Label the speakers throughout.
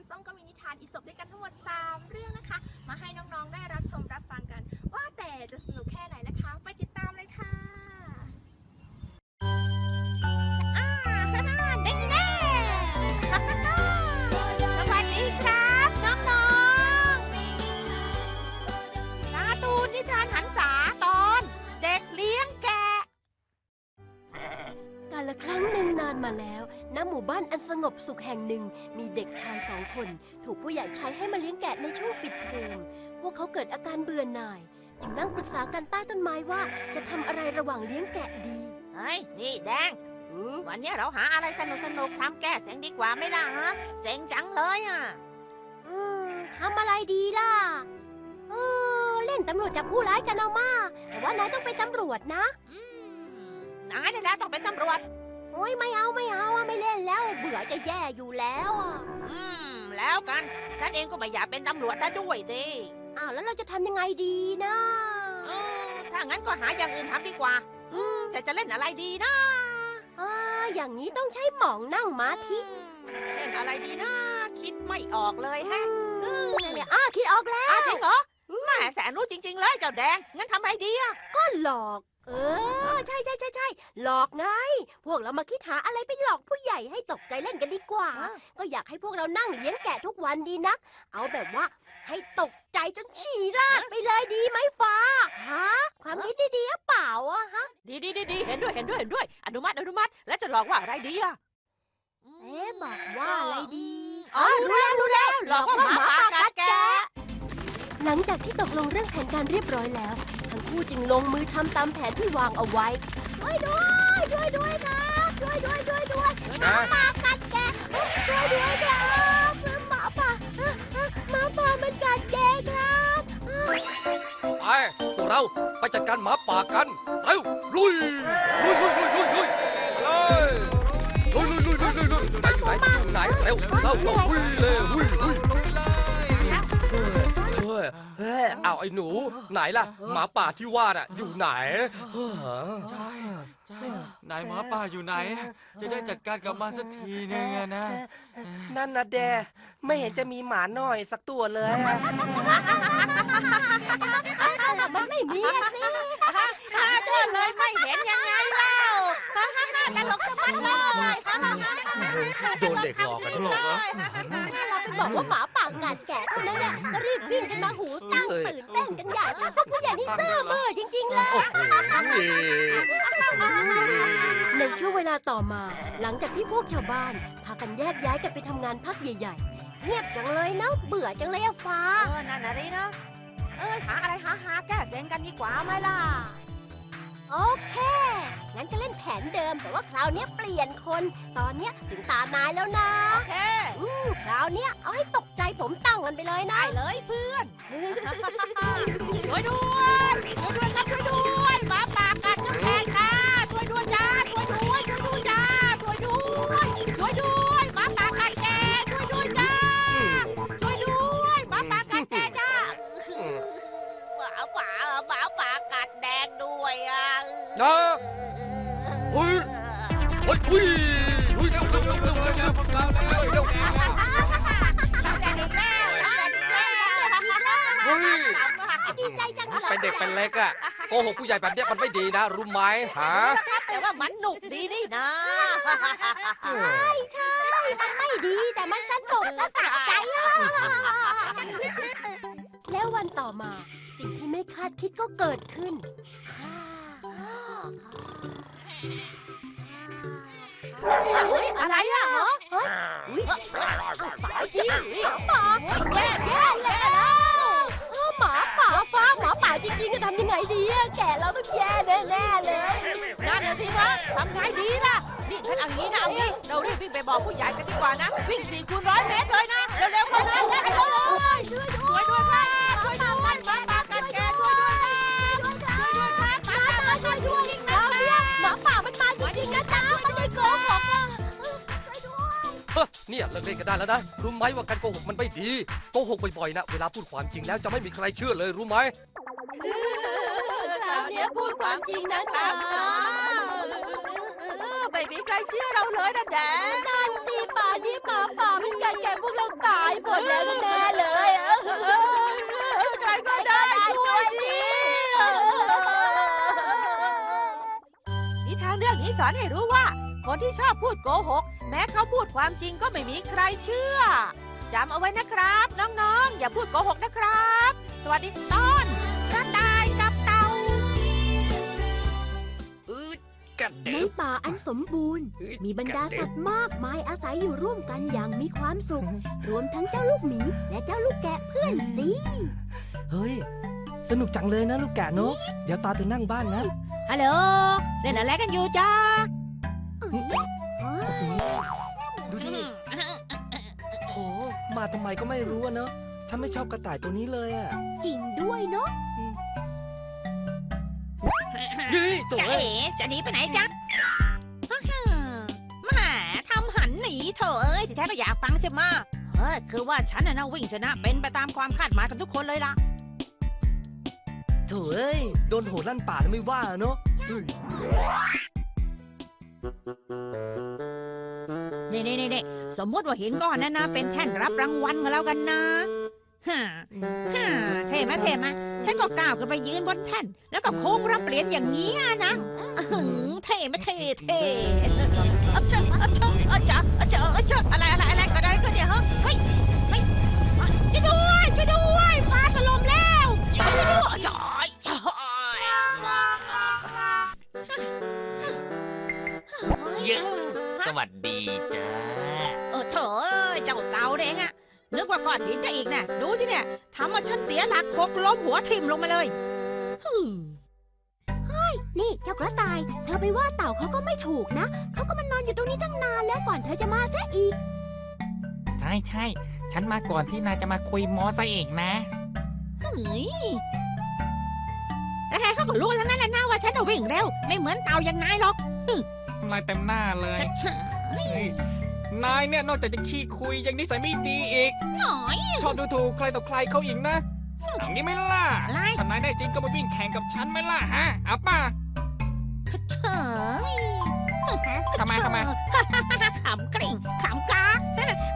Speaker 1: พี่ส้มก็มีนิทานอีสปด้วยกันทั้งหมด 3 เรื่องนะคะ มาให้น้องๆได้รับชมรับฟังกัน ว่าแต่จะสนุกแค่ไหนนะคะ ไปติดตามเลยค่ะ
Speaker 2: เด็กแน่สวัสดีครับน้องๆการ์ตูนิทานหันษาตอนเด็กเลี้ยงแก
Speaker 3: กาละครั้งหนึ่งนานมาแล้ว ณหมู่บ้านอันสงบสุขแห่งหนึ่ง มีเด็กชายสองคน ถูกผู้ใหญ่ใช้ให้มาเลี้ยงแกะในช่วงปิดเทอมพวกเขาเกิดอาการเบื่อหน่าย จึงนั่งปรึกษากันใต้ต้นไม้ว่าจะทำอะไรระหว่างเลี้ยงแกะดี
Speaker 2: เฮ้ย นี่แดง
Speaker 3: อืม
Speaker 2: วันนี้เราหาอะไรสนุกสนุกๆทำแก้เสียงดีกว่าไหม่ล่ะฮะ เสียงจังเลยอะ
Speaker 3: อืมทำอะไรดีล่ะ เออ เล่นตำรวจจับผู้ร้ายกันเอามา แต่ว่านายต้องเป็นตำรวจนะ
Speaker 2: อืมนายนี่แหละต้องเป็นตำรวจ
Speaker 3: โอ้ยไม่เอาไม่เอาอะไม่เล่นแล้ว เบื่อจะแย่อยู่แล้วอะ
Speaker 2: อืม แล้วกัน ฉันเองก็ไม่อยากเป็นตำรวจได้ด้วยดิ
Speaker 3: อ้าวแล้วเราจะทำยังไงดีนะ
Speaker 2: เออถ้างั้นก็หาอย่างอื่นทำดีกว่า อืมแต่จะเล่นอะไรดีนะ
Speaker 3: อ่าอย่างนี้ต้องใช้หมองนั่งม้าทิ
Speaker 2: เล่นอะไรดีนะ คิดไม่ออกเลยแฮะ
Speaker 3: อืมนั่นแหละอ้าคิดออกแล้ว
Speaker 2: อ้าวจริงเหรอแหม่แสนรู้จริง ๆ เลยเจ้าแดง งั้นทำอะไรดีอะ
Speaker 3: ก็หลอก เออ ใช่ใช่ใช่ใช่หลอกไง พวกเรามาคิดหาอะไรไปหลอกผู้ใหญ่ให้ตกใจเล่นกันดีกว่า ก็อยากให้พวกเรานั่งเลี้ยงแกะทุกวันดีนัก เอาแบบว่าให้ตกใจจนฉี่ราดไปเลยดีไหมฟ้าฮะความคิดดีๆหรือเปล่าอะฮะ
Speaker 2: ดีดีดีดีเห็นด้วยเห็นด้วยเห็นด้วย อนุมัติอนุมัติ แล้วจะหลอกว่าอะไรดีอะ
Speaker 3: เอ๊ะบอกว่าอะไรดี
Speaker 2: อ๋อรู้แล้วรู้แล้วหลอกว่าหมาป่ากัดแกะ
Speaker 3: หลังจากที่ตกลงเรื่องแผนการเรียบร้อยแล้ว ทั้งคู่จึงลงมือทำตามแผนที่วางเอาไว้ ช่วยด้วย ช่วยด้วยครับช่วยด้วยช่วยด้วยหมาป่ากัดแกช่วยด้วยครับหมาป่าหมาป่ามันกัดแกครับ
Speaker 4: ไปพวกเราไปจัดการหมาป่ากันเร็วลุยลุยลุยลุยลุยลุยเลยลุยลุยลุยลุยลุยลุยไหนอยู่ไหนอยู่ไหนเร็วเร็วเอาวิ่งเลยวิ่งวิ่ง ฮ้ยเฮ้ยเอาไอ้หนู ไหนล่ะ หมาป่าที่ว่าน่ะ อยู่ไหนเฮ้อ
Speaker 5: ใช่ใช่นายหมาป่าอยู่ไหน จะได้จัดการกับมันสักทีนึงอะนะ
Speaker 6: นั่นนะแด ไม่เห็นจะมีหมาน้อยสักตัวเลยอะ
Speaker 3: แต่มันไม่มีอะสิ
Speaker 2: หาก็เลยไม่เห็นยังไงเล่าฮ่าฮ่าฮ่าตลกจะมันเลยฮ่าฮ่าฮ่าฮ่า
Speaker 4: โดนเด็กหลอกกัน
Speaker 5: หลอกเหรอ
Speaker 3: เราไปบอกว่าหมา ป่ากัดแกะเท่านั้นแหละก็รีบวิ่งกันมาหูตั้งตื่นเต้นกันใหญ่พวกผู้ใหญ่นี่ซื่อเบอร์จริงๆเลย
Speaker 4: โอ้โห
Speaker 3: ในช่วงเวลาต่อมา หลังจากที่พวกชาวบ้าน พากันแยกย้ายกันไปทำงานพักใหญ่ๆ เงียบจังเลยเนาะเบื่อจังเลยอะฟ้า
Speaker 2: เออนั่นอะไรนะเออหาอะไรหาหาแก้เสียงกันดีกว่าไหมล่ะ
Speaker 3: โอเค งั้นก็เล่นแผนเดิมแต่ว่าคราวเนี้ยเปลี่ยนคน ตอนเนี้ยถึงตานายแล้วนะ
Speaker 2: โอเค
Speaker 3: อืมคราวเนี้ยเอาให้ตกใจผมตั้งกันไปเลยนะ
Speaker 2: ได้เลยเพื่อน เฮ้
Speaker 4: ย
Speaker 2: ดี
Speaker 3: ใจจังเลย
Speaker 4: เป็นเด็กเป็นเล็กอะโกหกผู้ใหญ่แบบเนี้ยมันไม่ดีนะ รู้ไหมฮะ
Speaker 2: แต่ว่ามันหนุกดีนี่นะ
Speaker 3: ใช่ใช่มันไม่ดีแต่มันสนุกและสะใจอะแล้ววันต่อมาสิ่งที่ไม่คาดคิดก็เกิดขึ้น
Speaker 2: เฮ้ยอะไรอะเหรอ
Speaker 3: เฮ้ย อุ๊ยเอาสายสิหมาป่าแย่ เอาเรา
Speaker 2: รีบวิ่งไปบอกผู้ใหญ่กันดีกว่านะ วิ่งสี่คูณร้อยเมตรเลยนะ เร็วๆเข้านะเร็วๆ
Speaker 3: ช่วย
Speaker 2: ช่วยด้วยครับช่วยด้วยมาปากัดแกช่วยด้วยครับช่วยด้วยครับหมาป่ามาช่วยด้วย
Speaker 3: เราเนี่ยหมาป่ามันมาจริงๆนะจ๊ะไม่ได้โกหก
Speaker 4: เฮ้ยเนี่ยเลิกเล่นกันได้แล้วนะ รู้ไหมว่าการโกหกมันไม่ดี โกหกบ่อยๆนะ เวลาพูดความจริงแล้วจะไม่มีใครเชื่อเลยรู้ไหม
Speaker 3: คราวเนี้ยพูดความจริงนะจ๊ะ
Speaker 2: ไม่มีใครเชื่อเราเลยนะแดน
Speaker 3: นั่นสิป่านี้หมาป่าเป็นการแก่พวกเราตายหมดแล้วแน่เลยใครก็ได้ช่วย
Speaker 2: ทีนิทานเรื่องนี้สอนให้รู้ว่า คนที่ชอบพูดโกหก แม้เขาพูดความจริงก็ไม่มีใครเชื่อจำเอาไว้นะครับ น้องๆ อย่าพูดโกหกนะครับ สวัสดีต
Speaker 4: อน
Speaker 3: ใน
Speaker 4: เด็บ
Speaker 3: ป่าอันสมบูรณ์
Speaker 4: อืด
Speaker 3: มีบรรดา
Speaker 4: กัเสั
Speaker 3: ตว์มากมายอาศัยอยู่ร่วมกันอย่างมีความสุข รวมทั้งเจ้าลูกหมีและเจ้าลูกแกะเพื่อนสิ
Speaker 6: เฮ้ย สนุกจังเลยนะลูกแกะนกเดี๋ยวตาถึงนั่งบ้านนะ
Speaker 2: ฮัลโหลเล่นอะไรกันอยู่จ้า
Speaker 3: อ๋อ
Speaker 6: ดูดิโถมาทำไมก็ไม่รู้อะเนอะฉันไม่ชอบกระต่ายตัวนี้เลยอะ
Speaker 3: จริงด้วยเนาะ
Speaker 4: ยี่ตัว
Speaker 2: จะ
Speaker 4: เอ้
Speaker 2: เอ๋
Speaker 4: ย
Speaker 2: จะหนีไปไหนจ๊ะฮ่าฮ่าแหมาทำหันหนีเถอะเอ้ยที่แท้ก็อยากฟังใช่ไหมะเฮ้ยคือว่าฉันน่ะนะวิ่งชนะเป็นไปตามความคาดหมายกันทุกคนเลยล่ะ
Speaker 6: โถเอ้ยโดนโหดลั่นป่าแล้วไม่ว่าเนอะเฮ้ย
Speaker 2: นี่นี่นี่นี่สมมติว่าหินก้อนนั้นนะเป็นแท่นรับรางวัลก็แล้วกันนะ ฮ่าฮ่าเท่ไหมเท่ไหมฉันก็ก้าวขึ้นไปยืนบนแท่นแล้วก็โค้งรับเหรียญอย่างนี้อะนะอื้อหือเท่ไหมเท่เท่อัจฉริอัจฉริอัจฉริอัจฉริอัจฉริอะไรอะไรอะไรก็ได้ก็เนี่ยฮะเฮ้ยเฮ้ยอะช่วยด้วยช่วยด้วยฟ้าถล่มแล้วช่วยด้วยจอยจอย
Speaker 5: เยอะสวัสดี
Speaker 2: กว่าก้อนหินจะอีกนะดูสิเนี่ยทำมาฉันเสียหลักหกล้มหัวทิ่มลงมาเลยฮึ่ม
Speaker 3: นี่เจ้ากระต่าย เธอไปว่าเต่าเขาก็ไม่ถูกนะ เขาก็มานอนอยู่ตรงนี้ตั้งนานแล้วก่อนเธอจะมาซะอีก
Speaker 5: ใช่ใช่ฉันมาก่อนที่นายจะมาคุยมอซะเองนะ
Speaker 2: เฮ้ยแต่ใครเขาก็รู้กันทั้งนั้นแหละนะว่าฉันน่ะวิ่งเร็ว ไม่เหมือนเต่าอย่างนายหรอก
Speaker 5: นายเต็มหน้าเลย เฮ้ย นายเนี่ยนอกจากจะขี้คุยยังนิสัยไม่ดีอีก
Speaker 2: หน่อย
Speaker 5: ชอบดูถูกใครต่อใครเขาอีกนะเอางี้ไหม่ล่ะ
Speaker 2: อะไร
Speaker 5: ถ้านายได้จริงก็มาวิ่งแข่งกับฉันไหมล่ะฮะเอาป่ะ
Speaker 2: เฮ้ย
Speaker 5: ทำไมทำไม
Speaker 2: ขำกริ่งขำกาก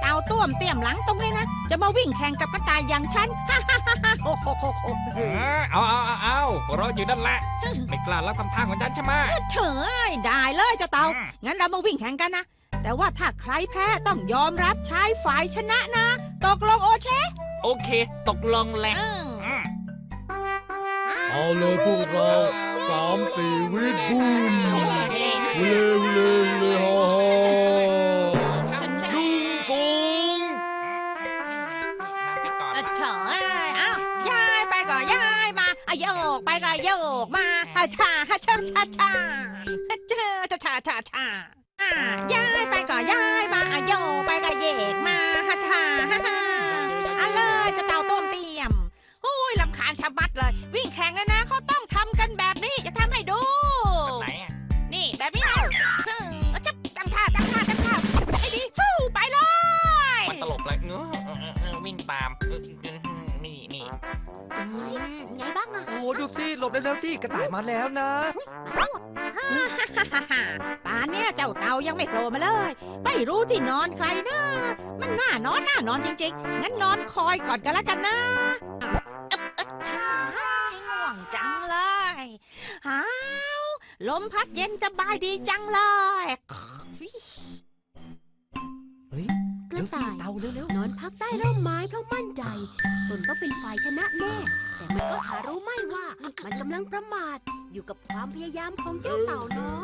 Speaker 2: เต่าต้วมเตี่ยมหลังตรงนี้นะ จะมาวิ่งแข่งกับกระต่ายอย่างฉัน โอ้โหโหโห
Speaker 5: เออเอาเอาเอาเอารออยู่นั่นแหละ ไม่กล้ารับทำทางของฉันใช่ไหม
Speaker 2: เฉยได้เลยเจ้าเต่า
Speaker 5: อืม
Speaker 2: งั้นเรามาวิ่งแข่งกันนะ แต่ว่าถ้าใครแพ้ต้องยอมรับใช้ฝ่ายชนะนะ ตกลงโอเช
Speaker 5: โอเค ตกลงแหละ
Speaker 2: อืม
Speaker 5: อืม
Speaker 4: เอาเลยพวกเราสามสี่วิทบูมวิเลวิเลวิเลฮ่าฮ่า ยุ่งสูง
Speaker 2: เออเฉยเอ้าย้ายไปก็ย้ายมาอะโยกไปก็โยกมาอะชาฮะชาชาชาอะเจอชาชาชาชา อ่าย้ายไปก็ย้ายมาอะโยกไปก็เยกมาฮะชาฮ่าฮ่าอะเลยจะเต่าต้มเตียมโอ้ยลำคาญชะมัดเลย วิ่งแข่งนะนะเขาต้องทำกันแบบนี้จะทำให้ดู
Speaker 5: ไหนอะ
Speaker 2: นี่แบบนี้นะฮึ่มเอาจับตั้งท่าตั้งท่าตั้งท่าให้ดีฟู่ไปเลย
Speaker 5: มันตลกเลยเนอะเออเออเออวิ่งตามเออเออนี่นี่
Speaker 3: ไงบ้างอะ
Speaker 6: โอ้ดูสิหลบได้แล้วสิกระต่ายมาแล้วนะ
Speaker 2: ป่านเนี้ยเจ้าเต่ายังไม่โผล่มาเลย ไม่รู้ที่นอนใครนะ มันน่านอนน่านอนจริงๆ งั้นนอนคอยก่อนกันแล้วกันนะช้าง่วงจังเลยอ้าวลมพัดเย็นสบายดีจังเลย
Speaker 6: เฮ้ย
Speaker 3: ก
Speaker 6: เดี๋ย
Speaker 3: ระต่าย
Speaker 6: เตาเร็วน
Speaker 3: อนพักใต้ร่มไม้เพราะมั่นใจตนต้องเป็นฝ่ายชนะแน่ แต่มันก็หารู้ไม่ว่า มันกำลังประมาทอยู่กับความพยายามของเจ้าเต่าน้อย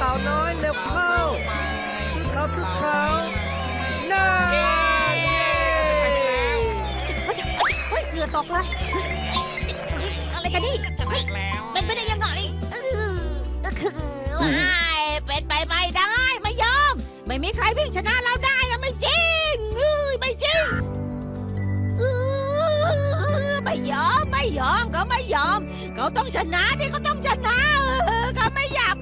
Speaker 2: จึด
Speaker 6: เดียวเต่าน้อยเร็วเข้าสู้เขาสู้เขาน่าเย้
Speaker 2: เฮ้ยเหงื่อตกเลยอะไรกันนี่เป็นไปได้ยังไงเออคือว่าเป็นไปไม่ได้ไม่ยอม ไม่มีใครวิ่งชนะเราได้นะไม่จริงอ้ยไม่จริงเออไม่ยอมไม่ยอมก็ไม่ยอม เขาต้องชนะดิเขาต้องชนะเขาไม่อยาก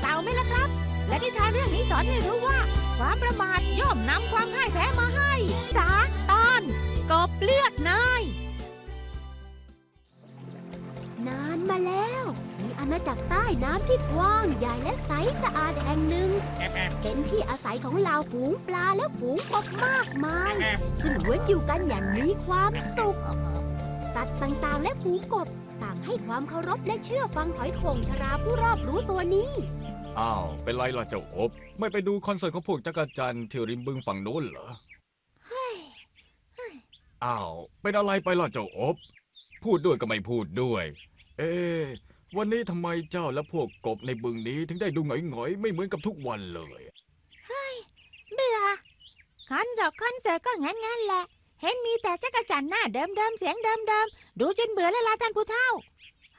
Speaker 2: เต่าไหมล่ะครับ และนิทานเรื่อ
Speaker 5: งนี้สอนให้รู้
Speaker 2: ว่า ความประมาทย่อมนำความพ่ายแพ้มาให้สาตอนกบเลือดนายนานมาแล้ว มีอาณาจั
Speaker 3: กรใต้น้ำที่กว้างใหญ่และใสสะอาดแห่งหนึ่ง เป็นที่อาศัยของเหล่าฝูงปลาและฝูงกบมากมาย ซึ่งล้วนอยู่กันอย่างมีความสุขสัตว์ต่างๆและฝูงกบต่างให้ความเคารพและเชื่อฟังหอยคงชราผู้รอบรู้ตัวนี้
Speaker 5: อ้าว เป็นไรล่ะเจ้าอบไม่ไปดูคอนเสิร์ตของพวกจักรจันทร์ที่ริมบึงฝั่งโน้นเหรออ้าวเป็นอะไรไปล่ะเจ้าอบ พูดด้วยก็ไม่พูดด้วย เอ๊วันนี้ทำไมเจ้าและพวกกบในบึงนี้ถึงได้ดูหงอยๆ ไม่เหมือนกับทุกวันเลย
Speaker 2: เฮ้ยเบื่อคอนเสิร์ตคอนเสิร์ตก็งันงั้นๆแหละ เห็นมีแต่จักรจันทร์หน้าเดิมๆเสียงเดิมๆดูจนเบื่อแล้วล่ะท่านผู้เฒ่า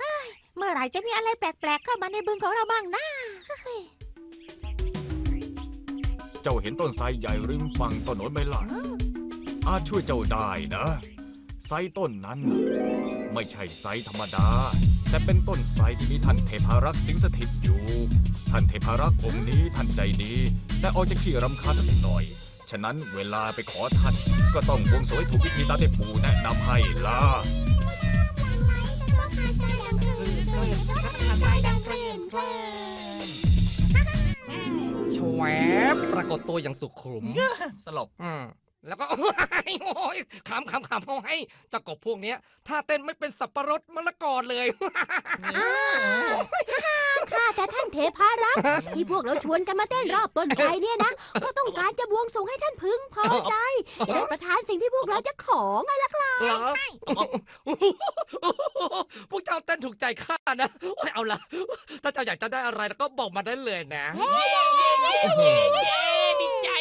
Speaker 2: เฮ้ยเมื่อไหร่จะมีอะไรแปลกๆเข้ามาในบึงของเราบ้างนะเฮ้ย
Speaker 5: เจ้าเห็นต้นไทรใหญ่ริมฝั่งต้นโน้นไหมล่ะ อาจช่วยเจ้าได้นะไทรต้นนั้นน่ะไม่ใช่ไทรธรรมดา แต่เป็นต้นไทรที่มีท่านเทพารักษ์สิงสถิตอยู่ ท่านเทพารักษ์องค์นี้ท่านใจดีแต่ออกจะขี้รำคาญสักหน่อย ฉะนั้นเวลาไปขอท่านก็ต้องบวงสรวงให้ถูกวิธีตามที่ปู่แนะนำให้ล่ะ
Speaker 4: แชวบปรากฏตัวอย่างสุขุม
Speaker 5: สลบ
Speaker 4: อืม แล้วก็โอ้ยขำขำขำเอาให้เจ้ากบพวกเนี้ย ถ้าเต้นไม่เป็นสับปะรดมะละกอเลย
Speaker 3: ข้าแต่ท่านเทพารักษ์ที่พวกเราชวนกันมาเต้นรอบต้นไทรเนี่ยนะ ก็ต้องการจะบวงสรวงให้ท่านพึงพอใจจะได้ประทานสิ่งที่พวกเราจะขอไงล่ะครับ
Speaker 4: เหรอพวกเจ้าเต้นถูกใจข้านะโอ้ยเอาล่ะ ถ้าเจ้าอยากจะได้อะไรแล้วก็บอกมาได้เลยนะ
Speaker 2: ดีใจ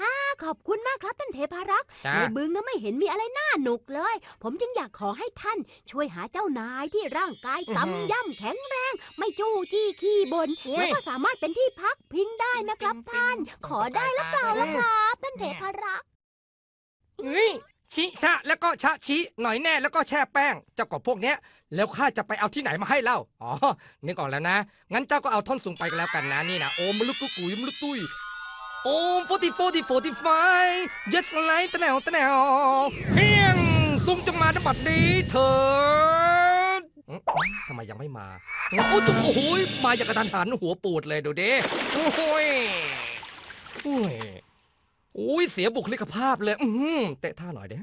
Speaker 3: ฮ่าข อบคุณมากครับท่านเทพารักษ์
Speaker 4: จ้า
Speaker 3: ในบึงก็ไม่เห็นมีอะไรน่าหนุกเลย ผมจึงอยากขอให้ท่าน ช่วยหาเจ้านายที่ร่างกายกำย่ำแข็งแรง ไม่จู้จี้ขี้บน
Speaker 4: อุ๊ย
Speaker 3: แล้วก็สามารถเป็นที่พักพิงได้นะครับท่าน ขอได้หรือเปล่าล่ะครับท่านเทพารักษ์
Speaker 4: เฮ้ยชิชะแล้วก็ชะชิหน่อยแน่แล้วก็แช่แป้ง เจ้ากบพวกเนี้ย แล้วข้าจะไปเอาที่ไหนมาให้เล่า อ๋อ นึกออกแล้วนะ งั้นเจ้าก็เอาท่อนสูงไปก็แล้วกันนะนี่นะโอมมลุกกุกุยมลุกตุย โอมโฟติโฟติโฟติไฟยัดไลตะแนวตะแนวเพียงซุ้มจงมาดบัดนี้เถิดอื้อทำไมยังไม่มา โอ้โหโอ้โหมาอย่างกระทันหันหัวปูดเลยดูดิโอ้โหยโอ้ยโอ้ยเสียบุคลิกภาพเลย อือหือเตะท่าหน่อยเด้
Speaker 3: อ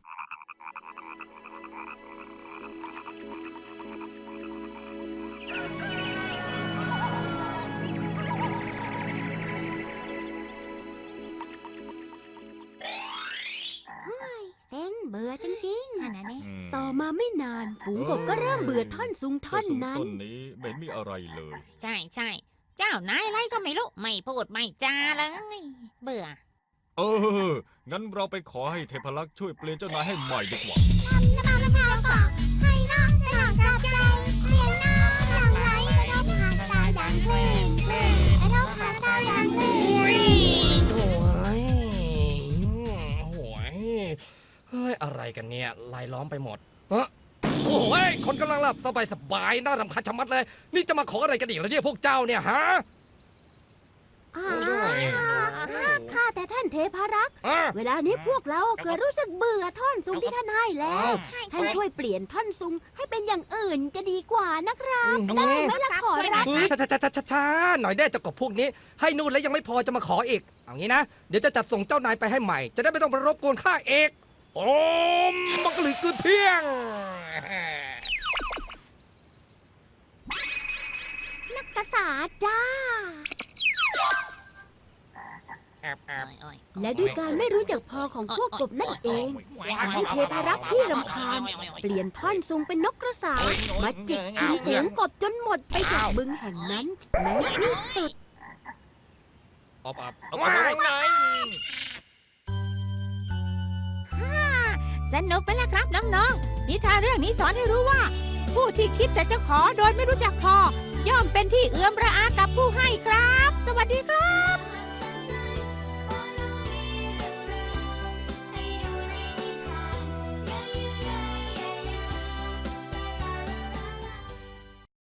Speaker 3: มาไม่นานฝูงกบก็เริ่มเบื่อท่อนซุงท่อนนั้น
Speaker 5: ต้นนี้ไม่มีอะไรเลย
Speaker 2: ใช่ใช่เจ้านายอะไรก็ไม่รู้ ไม่พูดไม่จาเลย เบื่อ
Speaker 5: เออ งั้นเราไปขอให้เทพารักษ์ช่วยเปลี่ยนเจ้านายให้ใหม่ดีกว่า
Speaker 4: โอ้ยโอ้ยโอ้ยเฮ้ย อะไรกันเนี่ยลายล้อมไปหมดเอ้อโอ้ย คนกำลังหลับสบายสบายๆน่ารำคาญชะมัดเลย นี่จะมาขออะไรกันอีกแล้วเนี่ยพวกเจ้าเนี่ยฮะ
Speaker 3: อ่า
Speaker 4: โอ้ย
Speaker 3: ข้าแต่ท่านเทพารักษ์
Speaker 4: อะ
Speaker 3: เวลานี้พวกเราเกิดรู้สึกเบื่อท่อนซุงที่ท่านให้แล้วท่านช่วยเปลี่ยนท่อนซุงให้เป็นอย่างอื่นจะดีกว่านะครับ
Speaker 4: อืม
Speaker 3: ได้ไหมล่ะขอรับ
Speaker 4: เฮ้ยช้าช้าช้าช้าช้าหน่อยได้เจ้ากบพวกนี้ ให้นู่นแล้วยังไม่พอจะมาขออีกเอางี้นะ เดี๋ยวจะจัดส่งเจ้านายไปให้ใหม่ จะได้ไม่ต้องไปรบกวนข้าเอกโอมมังกรลือกือเพียง
Speaker 3: นั กกษาจ้า
Speaker 4: แอบแอบ
Speaker 3: และด้วยการไม่รู้จักพอของพวกกบนั่นเองทำให้เทพารักษ์ที่รำคาญ เปลี่ยนท่อนซุงเป็นนกกระสามาจิกกินเสียงกบจนหมดไปจากบึงแห่งนั้นในที่สุด
Speaker 4: ออบอับ
Speaker 5: เอาไปไว้ไหน
Speaker 2: สนุกไปแล้วครับน้องๆนิทานเรื่องนี้สอนให้รู้ว่า ผู้ที่คิดแต่จะขอโดยไม่รู้จักพอ ย่อมเป็นที่เอื้อมระอากับผู้ให้ครับ สวัสดีครับ